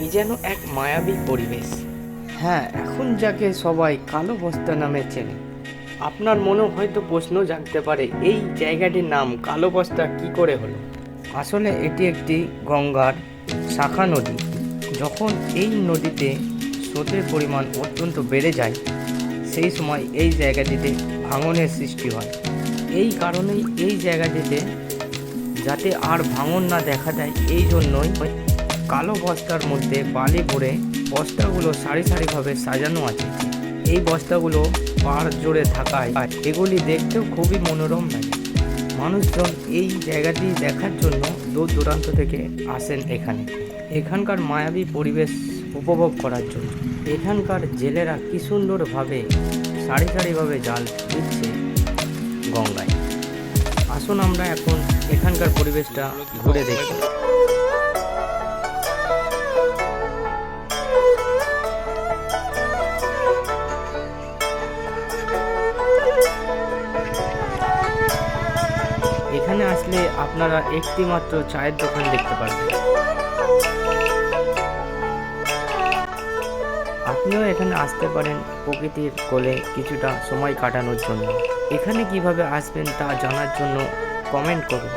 এই যেন এক মায়াবী পরিবেশ। হ্যাঁ এখন যাকে সবাই কালো বস্তা নামে চেনে। আপনার মনেও হয়তো প্রশ্ন জাগতে পারে এই জায়গাটির নাম কালো বস্তা কি করে হলো? আসলে এটি একটি গঙ্গার শাখা নদী। যখন এই নদীতে স্রোতের পরিমাণ অত্যন্ত বেড়ে যায় সেই সময় এই জায়গাটিতে ভাঙনের সৃষ্টি হয়। এই কারণেই এই জায়গাটিতে যাতে আর ভাঙন না দেখা দেয় এই জন্যই কালো বস্তার মধ্যে বালি ভরে বস্তাগুলো সারি সারিভাবে সাজানো আছে। এই বস্তাগুলো পাড় জুড়ে থাকায় আর এগুলি দেখতেও খুবই মনোরম লাগে। মানুষজন এই জায়গাটি দেখার জন্য দূর দূরান্ত থেকে আসেন এখানে। এখানকার মায়াবী পরিবেশ উপভোগ করার জন্য। এখানকার জেলেরা কি সুন্দরভাবে সারি সারিভাবে জাল দিচ্ছে গঙ্গায়। আসুন আমরা এখন এখানকার পরিবেশটা ঘুরে দেখি। এখানে আসলে আপনারা একটি মাত্র চায়ের দোকান দেখতে পারবেন। আপনিও এখানে আসতে পারেন প্রকৃতির কোলে কিছুটা সময় কাটানোর জন্য। এখানে কীভাবে আসবেন তা জানার জন্য কমেন্ট করুন।